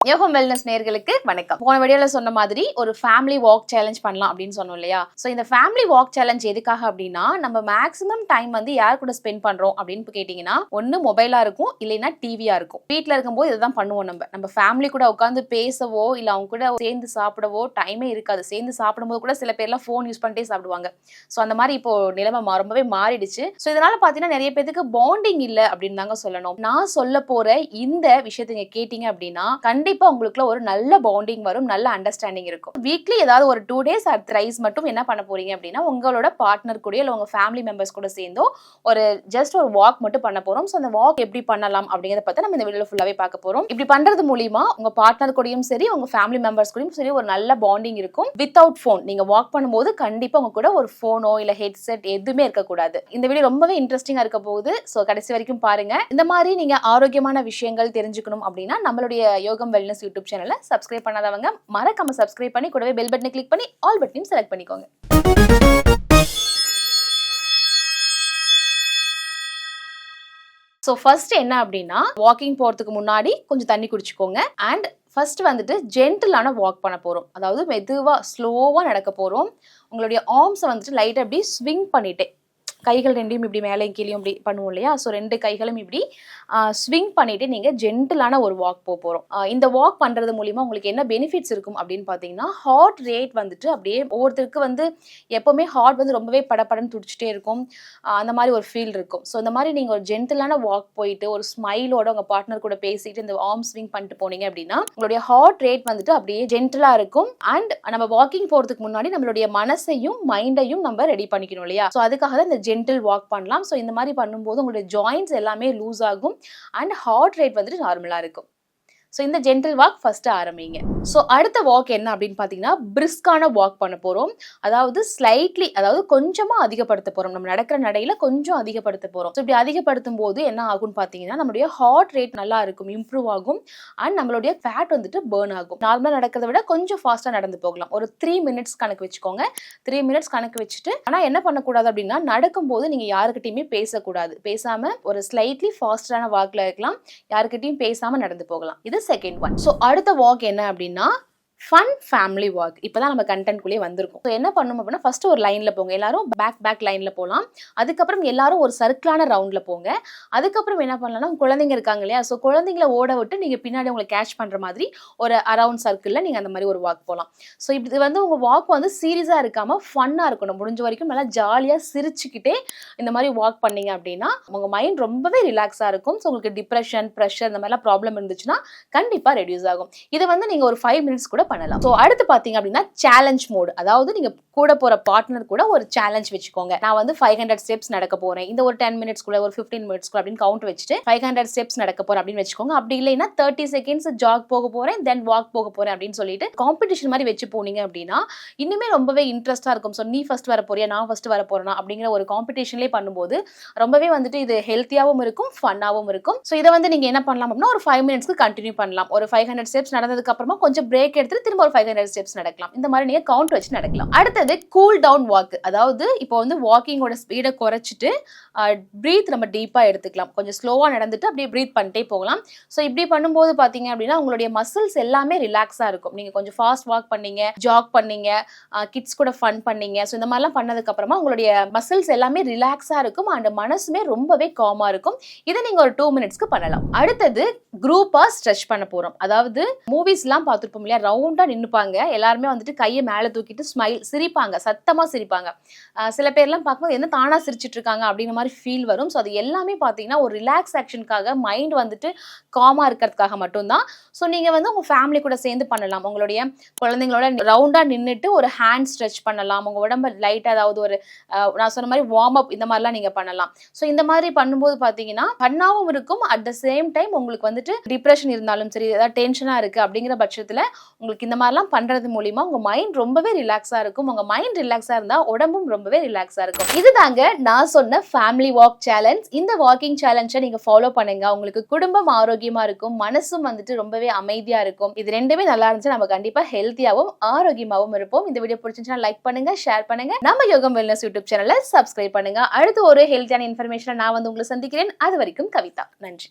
யோகம் வெல்னஸ் நேர்களுக்கு வணக்கம். போன வீடியோல சொன்ன மாதிரி ஒரு ஃபேமிலி வாக் சேலஞ்ச் பண்ணலாம் அப்படின்னு சொன்னோம் இல்லையா? ஸோ இந்த ஃபேமிலி வாக் சேலஞ்ச் எதுக்காக அப்படின்னா நம்ம மேக்ஸிமம் டைம் வந்து யார் கூட ஸ்பெண்ட் பண்றோம் அப்படின்னு கேட்டீங்கன்னா ஒன்னு மொபைலா இருக்கும் இல்லைன்னா டிவியா இருக்கும். வீட்டில் இருக்கும்போது இதுதான் பண்ணுவோம் நம்ம. நம்ம ஃபேமிலி கூட உட்காந்து பேசவோ இல்லை அவங்க கூட சேர்ந்து சாப்பிடவோ டைமே இருக்காது. சேர்ந்து சாப்பிடும்போது கூட சில பேர்லாம் ஃபோன் யூஸ் பண்ணிட்டே சாப்பிடுவாங்க. ஸோ அந்த மாதிரி இப்போ நிலைமை மா- ரொம்பவே மாறிடுச்சு. ஸோ இதனால பார்த்தீங்கன்னா நிறைய பேருக்கு பாண்டிங் இல்லை அப்படின்னு தாங்க சொல்லணும். நான் சொல்ல போற இந்த விஷயத்தை கேட்டீங்க அப்படின்னா கண்டிப்பா உங்களுக்குள்ள ஒரு நல்ல பாண்டிங் வரும் நல்ல அண்டர்ஸ்டாண்டிங் இருக்கும். வீக்லி ஏதாவது ஒரு டூ டேஸ் ஆர் த்ரைஸ் மட்டும் என்ன பண்ண போறீங்க அப்படின்னா உங்களோட பார்ட்னர் கூட இல்லை உங்க ஃபேமிலி மெம்பர்ஸ் கூட சேர்ந்தோ ஒரு ஜஸ்ட் ஒரு வாக் மட்டும் பண்ண போறோம். ஸோ அந்த வாக் எப்படி பண்ணலாம் அப்படிங்கிறத பத்தி நம்ம இந்த வீடியோ ஃபுல்லாவே பார்க்க போறோம். இப்படி பண்றது மூலியமா உங்க பார்ட்னர் கூடயும் சரி உங்க ஃபேமிலி மெம்பர்ஸ் கூடயும் சரி ஒரு நல்ல பாண்டிங் இருக்கும். வித்தவுட் ஃபோன் நீங்க வாக் பண்ணும்போது கண்டிப்பா உங்க கூட ஒரு ஃபோனோ இல்ல ஹெட்செட் எதுவுமே இருக்கக்கூடாது. இந்த வீடியோ ரொம்பவே இன்ட்ரெஸ்டிங்கா இருக்க போகுது. ஸோ கடைசி வரைக்கும் பாருங்க. இந்த மாதிரி நீங்க ஆரோக்கியமான விஷயங்கள் தெரிஞ்சுக்கணும் அப்படின்னா நம்மளுடைய யோகம் வெல்னஸ் யூடியூப் சேனலை சப்ஸ்கிரைப் பண்ணாதவங்க மறக்காம சப்ஸ்கிரைப் பண்ணி கூடவே பெல் பட்டனை கிளிக் பண்ணி ஆல் பட்டனையும் செலக்ட் பண்ணிக்கோங்க. ஸோ ஃபர்ஸ்ட் என்ன அப்படின்னா வாக்கிங் போகிறதுக்கு முன்னாடி கொஞ்சம் தண்ணி குடிச்சுக்கோங்க. அண்ட் ஃபர்ஸ்ட் வந்துட்டு ஜென்டிலான வாக் பண்ண போகிறோம் அதாவது மெதுவாக ஸ்லோவாக நடக்க போகிறோம் உங்களுடைய ஆர்ம்ஸை வந்துட்டு லைட்டாக அப்படியே ஸ்விங் பண்ணிட்டே. கைகள் ரெண்டையும் இப்படி மேலேயும் கீழேயும் இப்படி பண்ணுவோம் இல்லையா? ஸோ ரெண்டு கைகளும் இப்படி ஸ்விங் பண்ணிட்டு நீங்கள் ஜென்டிலான ஒரு வாக் போக போகிறோம் இந்த வாக் பண்ணுறது மூலிமா உங்களுக்கு என்ன பெனிஃபிட்ஸ் இருக்கும் அப்படின்னு பார்த்தீங்கன்னா ஹார்ட் ரேட் வந்துட்டு அப்படியே ஒவ்வொருத்தருக்கு வந்து எப்போவுமே ஹார்ட் வந்து ரொம்பவே படபடன்னு துடிச்சிட்டே இருக்கும். அந்த மாதிரி ஒரு ஃபீல் இருக்கும். ஸோ இந்த மாதிரி நீங்கள் ஒரு ஜென்டிலான வாக் போயிட்டு ஒரு ஸ்மைலோட உங்கள் பார்ட்னர் கூட பேசிட்டு இந்த ஆர்ம் ஸ்விங் பண்ணிட்டு போனீங்க அப்படின்னா உங்களுடைய ஹார்ட் ரேட் வந்துட்டு அப்படியே ஜென்டிலாக இருக்கும். அண்ட் நம்ம வாக்கிங் போகிறதுக்கு முன்னாடி நம்மளுடைய மனசையும் மைண்டையும் நம்ம ரெடி பண்ணிக்கணும் இல்லையா? ஸோ அதுக்காக தான் இந்த ஜென்டில் வாக் பண்ணலாம். ஸோ இந்த மாதிரி பண்ணும்போது உங்களுடைய ஜாயின்ஸ் எல்லாமே லூஸ் ஆகும். அண்ட் ஹார்ட் ரேட் வந்துட்டு நார்மலாக இருக்கும். ஸோ இந்த ஜென்டில் வாக் ஃபஸ்ட்டு ஆரம்பிங்க. ஸோ அடுத்த வாக் என்ன அப்படின்னு பார்த்தீங்கன்னா பிரிஸ்கான வாக் பண்ண போகிறோம் அதாவது ஸ்லைட்லி அதாவது கொஞ்சமாக அதிகப்படுத்த போகிறோம் நம்ம நடக்கிற நடையில் கொஞ்சம் அதிகப்படுத்த போகிறோம் ஸோ இப்படி அதிகப்படுத்தும் போது என்ன ஆகும்னு பார்த்தீங்கன்னா நம்மளுடைய ஹார்ட் ரேட் நல்லா இருக்கும் இம்ப்ரூவ் ஆகும். அண்ட் நம்மளுடைய ஃபேட் வந்துட்டு பேர்ன் ஆகும். நார்மலாக நடக்கிறத விட கொஞ்சம் ஃபாஸ்ட்டாக நடந்து போகலாம். ஒரு த்ரீ மினிட்ஸ் கணக்கு வச்சுக்கோங்க. த்ரீ மினிட்ஸ் கணக்கு வச்சுட்டு ஆனால் என்ன பண்ணக்கூடாது அப்படின்னா நடக்கும்போது நீங்கள் யாருக்கிட்டையுமே பேசக்கூடாது. பேசாமல் ஒரு ஸ்லைட்லி ஃபாஸ்டான வாக்கில் இருக்கலாம். யாருக்கிட்டையும் பேசாமல் நடந்து போகலாம். இது செகண்ட் ஒன் ஸோ அடுத்த வாக் என்ன அப்படின்னா ஃபன் ஃபேமிலி வாக் இப்போ தான் நம்ம கண்டென்ட்குள்ளேயே வந்திருக்கோம். ஸோ என்ன பண்ணணும் அப்படின்னா ஃபர்ஸ்ட் ஒரு லைனில் போங்க. எல்லாரும் பேக் பேக் லைனில் போகலாம் அதுக்கப்புறம் எல்லாரும் ஒரு சர்க்கிளான ரவுண்டில் போங்க. அதுக்கப்புறம் என்ன பண்ணலாம்னா குழந்தைங்க இருக்காங்க இல்லையா? ஸோ குழந்தைங்கள ஓட விட்டு நீங்கள் பின்னாடி உங்களை கேட்ச் பண்ணுற மாதிரி ஒரு அரவுண்ட் சர்க்கிளில் நீங்கள் அந்த மாதிரி ஒரு வாக் போகலாம் ஸோ இது வந்து உங்கள் வாக் வந்து சீரியஸாக இருக்காமல் ஃபன்னாக இருக்கணும். முடிஞ்ச வரைக்கும் நல்லா ஜாலியாக சிரிச்சுக்கிட்டே இந்த மாதிரி வாக் பண்ணீங்க அப்படின்னா உங்கள் மைண்ட் ரொம்பவே ரிலாக்ஸாக இருக்கும். ஸோ உங்களுக்கு டிப்ரெஷன் ப்ரெஷர் இந்த மாதிரிலாம் ப்ராப்ளம் இருந்துச்சுன்னா கண்டிப்பாக ரெடியூஸ் ஆகும். இதை வந்து நீங்கள் ஒரு ஃபைவ் மினிட்ஸ் கூட பண்ணலாம். ஸோ அடுத்து பார்த்தீங்க அப்படின்னா சேலஞ்ச் மோடு அதாவது நீங்கள் கூட போகிற பார்ட்னர் கூட ஒரு சேலஞ்ச் வச்சுக்கோங்க. நான் வந்து ஃபைவ் ஹண்ட்ரட் ஸ்டெப்ஸ் நடக்க போகிறேன் இந்த ஒரு டென் மினிட்ஸ் கூட ஒரு ஃபிஃப்டீன் மினிட்ஸ் கூட அப்படின்னு கவுண்ட் வச்சுட்டு ஃபைவ் ஹண்ட்ரட் ஸ்டெப்ஸ் நடக்க போகிறேன் அப்படின்னு வச்சுக்கோங்க. அப்படி இல்லைன்னா தேர்ட்டி செகண்ட்ஸ் ஜாக் போக போகிறேன் தென் வாக் போக போகிறேன் அப்படின்னு சொல்லிட்டு காம்படிஷன் மாதிரி வச்சு போனீங்க அப்படின்னா இன்னுமே ரொம்பவே இன்ட்ரெஸ்ட்டாக இருக்கும். ஸோ நீ ஃபர்ஸ்ட் வர போறியா நான் ஃபர்ஸ்ட் வர போறேனா அப்படிங்கிற ஒரு காம்படிஷன்லேயே பண்ணும்போது ரொம்பவே வந்துட்டு இது ஹெல்த்தியாகவும் இருக்கும் ஃபன்னாகவும் இருக்கும். ஸோ இதை வந்து நீங்கள் என்ன பண்ணலாம் அப்படின்னா ஒரு ஃபைவ் மினிட்ஸ்க்கு கண்டினியூ பண்ணலாம். ஒரு ஃபைவ் ஹண்ட்ரட் ஸ்டெப்ஸ் நடந்ததுக்கு அப்புறமா கொஞ்சம் பிரேக் எடுத்துட்டு திரும்ப ஒரு ஃபைவ் ஹண்ட்ரட் ஸ்டெப்ஸ் நடக்கலாம். இந்த மாதிரி நீங்கள் கவுண்ட் வச்சு நடக்கலாம். அடுத்தது கூல் டவுன் வாக் அதாவது இப்போ வந்து வாக்கிங்கோட ஸ்பீடை குறைச்சிட்டு ப்ரீத் நம்ம டீப்பாக எடுத்துக்கலாம். கொஞ்சம் ஸ்லோவாக நடந்துட்டு அப்படியே ப்ரீத் பண்ணிட்டே போகலாம். ஸோ இப்படி பண்ணும்போது பார்த்தீங்க அப்படின்னா உங்களுடைய மசில்ஸ் எல்லாமே ரிலாக்ஸாக இருக்கும். நீங்கள் கொஞ்சம் ஃபாஸ்ட் வாக் பண்ணீங்க ஜாக் பண்ணீங்க கிட்ஸ் கூட ஃபன் பண்ணீங்க. ஸோ இந்த மாதிரிலாம் பண்ணதுக்கப்புறமா உங்களுடைய மசில்ஸ் எல்லாமே ரிலாக்ஸாக இருக்கும். அண்ட் மனசுமே ரொம்பவே காமாக இருக்கும். இதை நீங்கள் ஒரு டூ மினிட்ஸ்க்கு பண்ணலாம். அடுத்தது குரூப்பாக ஸ்ட்ரெச் பண்ண போகிறோம் அதாவது மூவிஸ்லாம் பார்த்துருப்போம் இல்லையா? ரவுண்ட் ரவுண்டாக நின்றுப்பாங்க எல்லாருமே வந்துட்டு கையை மேலே தூக்கிட்டு ஸ்மைல் சிரிப்பாங்க. சத்தமாக சிரிப்பாங்க. சில பேர்லாம் பார்க்கும்போது என்ன தானாக சிரிச்சிட்டு இருக்காங்க அப்படிங்கிற மாதிரி ஃபீல் வரும். ஸோ அது எல்லாமே பார்த்தீங்கன்னா ஒரு ரிலாக்ஸ் ஆக்ஷனுக்காக மைண்ட் வந்துட்டு காமாக இருக்கிறதுக்காக மட்டும்தான். ஸோ நீங்கள் வந்து உங்கள் ஃபேமிலி கூட சேர்ந்து பண்ணலாம். உங்களுடைய குழந்தைங்களோட ரவுண்டாக நின்றுட்டு ஒரு ஹேண்ட் ஸ்ட்ரெச் பண்ணலாம். உங்கள் உடம்பு லைட்டாக ஏதாவது ஒரு நான் சொன்ன மாதிரி வார்ம் அப் இந்த மாதிரிலாம் நீங்கள் பண்ணலாம். ஸோ இந்த மாதிரி பண்ணும்போது பார்த்தீங்கன்னா பண்ணாவும் இருக்கும். அட் த சேம் டைம் உங்களுக்கு வந்துட்டு டிப்ரெஷன் இருந்தாலும் சரி ஏதாவது டென்ஷனாக இருக்குது அப்படிங்கிற பட்சத்தில் உங்களுக்கு இந்த மாதிரிலாம் பண்ணுறது மூலிமா உங்கள் மைண்ட் ரொம்பவே ரிலாக்ஸாக இருக்கும். உங்கள் மைண்ட் ரிலாக்ஸாக இருந்தால் உடம்பும் ரொம்பவே ரிலாக்ஸாக இருக்கும். இதுதாங்க நான் சொன்ன ஃபேமிலி வாக் சேலஞ்ச் இந்த வாக்கிங் சேலஞ்சை நீங்கள் ஃபாலோ பண்ணுங்க. உங்களுக்கு குடும்பம் ஆரோக்கியமாக இருக்கும். மனசும் வந்துட்டு ரொம்பவே அமைதியாக இருக்கும். இது ரெண்டுமே நல்லா இருந்துச்சு நம்ம கண்டிப்பாக ஹெல்த்தியாகவும் ஆரோக்கியமாகவும் இருப்போம். இந்த வீடியோ பிடிச்சிருந்துச்சுன்னா லைக் பண்ணுங்க ஷேர் பண்ணுங்க. நம்ம யோகம் வெல்னஸ் யூடியூப் சேனலை சப்ஸ்கிரைப் பண்ணுங்க. அடுத்து ஒரு ஹெல்த்தியான இன்ஃபர்மேஷனை நான் வந்து உங்களை சந்திக்கிறேன். அது வரைக்கும் கவிதா. நன்றி.